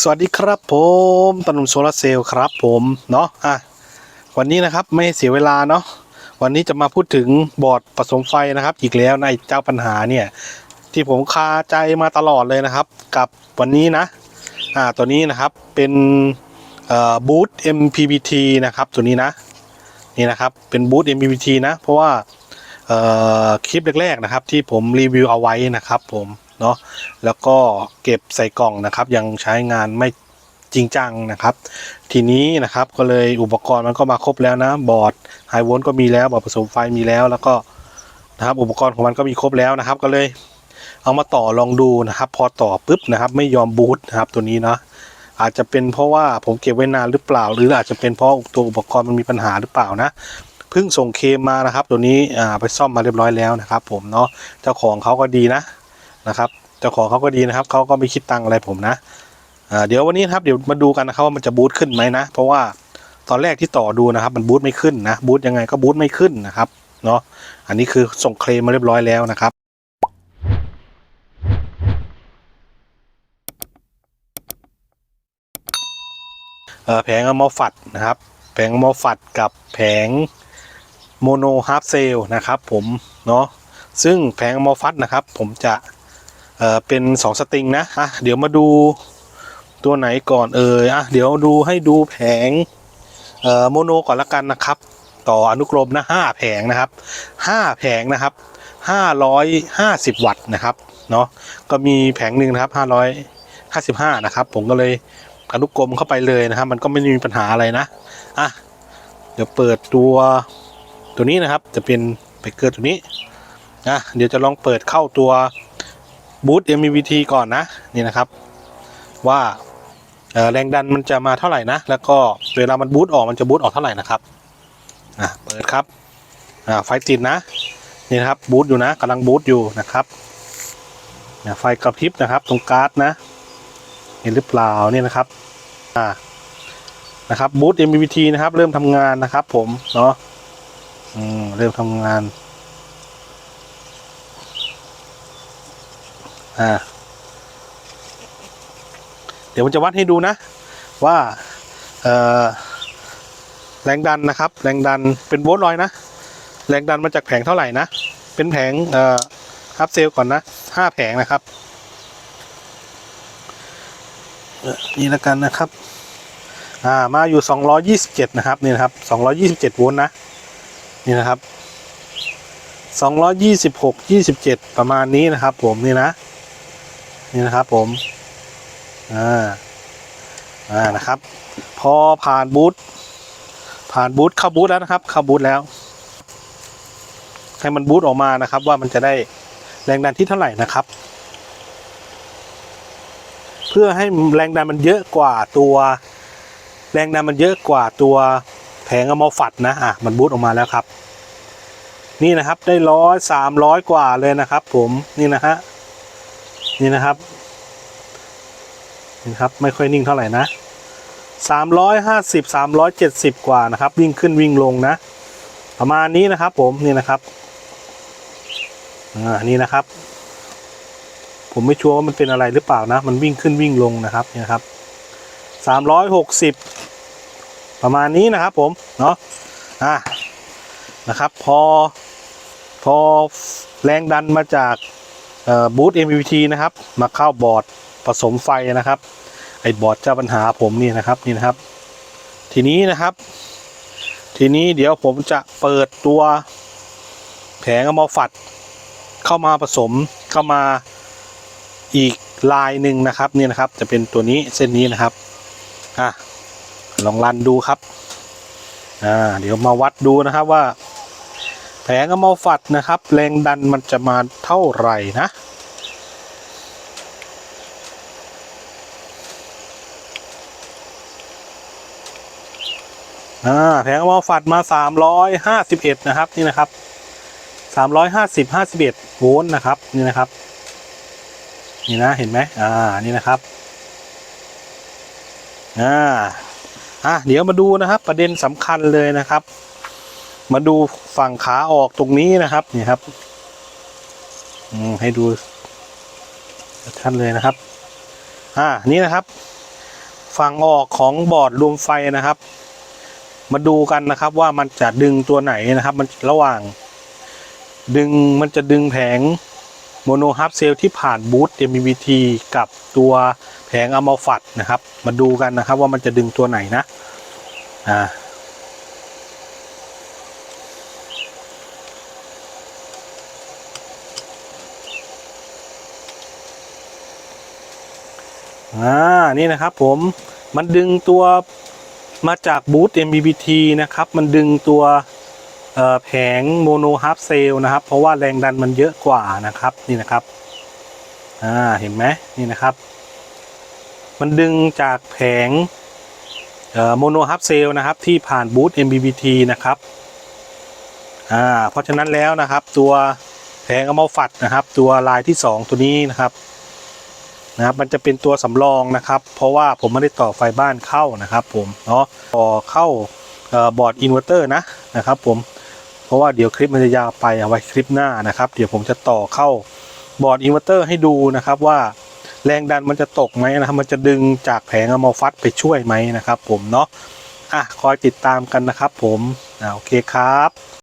สวัสดีครับผมปนุมโซลาร์เซลล์ครับผมเนาะอะวันนี้นะครับไม่ให้เสียเวลาเนาะวันนี้จะมาพูดถึงบอร์ดผสมไฟนะครับ อีกแล้วในเจ้าปัญหาเนี่ยที่ผมคาใจมาตลอดเลยนะครับ กับวันนี้นะอ่าตัวนี้นะครับเป็นบูท MPPT นะครับตัวนี้นะนี่นะครับเป็นบูท MPPT นะเพราะว่าคลิปแรกๆนะครับที่ผมรีวิวเอาไว้นะครับผม เนาะแล้วก็เก็บใส่กล่องนะครับ ยังใช้งานไม่จริงจังนะครับ ทีนี้นะครับก็เลยอุปกรณ์มันก็มาครบแล้วนะ บอร์ดไฮโวลต์ก็มีแล้วบอร์ดผสมไฟมีแล้ว แล้วก็นะครับอุปกรณ์ของมันก็มีครบแล้วนะครับ ก็เลยเอามาต่อลองดูนะครับ พอต่อปุ๊บนะครับ ไม่ยอมบูตนะครับตัวนี้เนาะอาจจะเป็นเพราะว่าผมเก็บไว้นานหรือเปล่า หรืออาจจะเป็นเพราะตัวอุปกรณ์มันมีปัญหาหรือเปล่านะเพิ่งส่งเคมมานะครับ ตัวนี้ไปซ่อมมาเรียบร้อยแล้วนะครับ ผมเนาะเจ้าของเขาก็ดีนะ นะครับเจ้าของเขาก็ดีนะครับเขาก็ไม่คิดตังอะไรผมนะเดี๋ยววันนี้ครับเดี๋ยวมาดูกันนะครับว่ามันจะบูตขึ้นไหมนะ เพราะว่าตอนแรกที่ต่อดูนะครับ มันบูตไม่ขึ้นนะบูตยังไงก็บูตไม่ขึ้นนะครับเนาะอันนี้คือส่งเคลมมาเรียบร้อยแล้วนะครับแผงอะมอฟัดนะครับ แผงอะมอฟัดกับแผงโมโนฮาร์ฟเซลนะครับ ผมเนาะซึ่งแผงอะมอฟัดนะครับ ผมจะ เป็น 2 สตริงนะอะเดี๋ยวมาดูตัวไหนก่อนเอ่ยอะเดี๋ยวดูให้ดูแผงโมโนก่อนละกันนะครับ ต่ออนุกรมนะ5แผงนะครับ 5 แผงนะครับ 550 วัตต์นะครับเนาะก็มีแผงหนึ่งนะครับ 555 นะครับ ผมก็เลยอนุกรมเข้าไปเลยนะครับ มันก็ไม่มีปัญหาอะไรนะอะเดี๋ยวเปิดตัวตัวนี้นะครับจะเป็นเบเกอร์ตัวนี้นะเดี๋ยวจะลองเปิดเข้าตัว บูท MVT ก่อนนะ นี่นะครับ ว่าแรงดันมันจะมาเท่าไหร่นะ แล้วก็เวลามันบูทออกมันจะบูทออกเท่าไหร่นะครับอะเปิดครับอ่าไฟติดนะ นี่นะครับบูทอยู่นะกำลังบูทอยู่นะครับเนี่ยไฟกระพริบนะครับ ตรงการ์ดนะเห็นหรือเปล่าเนี่ยนะครับอ่านะครับบูธ MVT นะครับ เริ่มทำงานนะครับ ผมเนาะอืมเริ่มทำงาน อ่า เดี๋ยวผมจะวัดให้ดูนะ ว่าแรงดันนะครับ แรงดันเป็นโวลต์ลอยนะ แรงดันมาจากแผงเท่าไหร่นะ เป็นแผงเอ่อฮับเซลก่อนนะห้าแผงนะครับนี่ล้วกันนะครับ อ่า มาอยู่ 227 นะครับ นี่นะครับ 227 โวลต์นะ นี่นะครับ 226 27 ประมาณนี้นะครับ ผม นี่นะ นี่นะครับผมอ่าอ่านะครับ พอผ่านบูธผ่านบูธเข้าบูธแล้วนะครับ เข้าบูธแล้ว ให้มันบูธออกมานะครับ ว่ามันจะได้แรงดันที่เท่าไหร่นะครับ เพื่อให้แรงดันมันเยอะกว่าตัว แรงดันมันเยอะกว่าตัวแผงอะมอฟัดนะอะมันบูตออกมาแล้วครับ นี่นะครับได้ร้อยสามร้อยกว่าเลยนะครับ ผมนี่นะฮะ นี่นะครับนี่ครับ ไม่ค่อยนิ่งเท่าไหร่นะสามร้อยห้าสิบสามร้อยเจ็ดสิบกว่านะครับ วิ่งขึ้นวิ่งลงนะ ประมาณนี้นะครับ ผมนี่นะครับอ่านี่นะครับ ผมไม่ชัวร์ว่ามันเป็นอะไรหรือเปล่านะ มันวิ่งขึ้นวิ่งลงนะครับนี่ยครับสามร้อยหกสิบประมาณนี้นะครับ ผมเนาะอะนะครับ พอพอแรงดันมาจาก บูธ MPT นะครับ มาเข้าบอร์ดผสมไฟนะครับ ไอ้บอร์ดเจ้าปัญหาผมนี่นะครับนี่นะครับ ทีนี้นะครับ ทีนี้เดี๋ยวผมจะเปิดตัวแผงอะมอฟัด เข้ามาผสมเข้ามาอีกลายหนึ่งนะครับนี่นะครับ จะเป็นตัวนี้เส้นนี้นะครับอะลองรันดูครับอ่าเดี๋ยวมาวัดดูนะครับว่า แผงอะมอฟัดนะครับ แรงดันมันจะมาเท่าไหร่นะอ่าแผงอะมอฟัดมา 351 นะครับ นี่นะครับ 350 51 โวลต์นะครับ นี่นะครับ นี่นะ เห็นไหมอ่า นี่นะครับ อ่า อะ เดี๋ยวมาดูนะครับ ประเด็นสำคัญเลยนะครับ มาดูฝั่งขาออกตรงนี้นะครับนี่ครับให้ดูชัดเลยนะครับ อ่านี่นะครับ ฝั่งออกของบอร์ดรวมไฟนะครับ มาดูกันนะครับว่ามันจะดึงตัวไหนนะครับ มันระหว่าง ดึงมันจะดึงแผงโมโนฮับเซลที่ผ่านบูต MBT กับตัวแผงอะมาฟัดนะครับ มาดูกันนะครับว่ามันจะดึงตัวไหนนะ อ่า อ่านี่นะครับผมมันดึงตัวมาจากบูธ MBBT นะครับ มันดึงตัวแผงโมโนฮาร์ฟเซลนะครับ เพราะว่าแรงดันมันเยอะกว่านะครับนี่นะครับอ่าเห็นไหมนี่นะครับ มันดึงจากแผงโมโนฮาร์ฟเซลนะครับที่ผ่านบูธ MBBT นะครับอ่าเพราะฉะนั้นแล้วนะครับ ตัวแผงอะมาฟัดนะครับ ตัวลายที่ 2 ตัวนี้นะครับ นะครับมันจะเป็นตัวสำรองนะครับ เพราะว่าผมไม่ได้ต่อไฟบ้านเข้านะครับผมเนาะต่อเข้าบอร์ดอินเวอร์เตอร์นะนะครับผมเพราะว่าเดี๋ยวคลิปมันจะยาวไปเอาไว้คลิปหน้านะครับ เดี๋ยวผมจะต่อเข้าบอร์ดอินเวอร์เตอร์ให้ดูนะครับว่าแรงดันมันจะตกไหมนะครับ มันจะดึงจากแผงอะมอฟัดไปช่วยไหมนะครับ ผมเนาะอะคอยติดตามกันนะครับ ผมอ่าโอเคครับ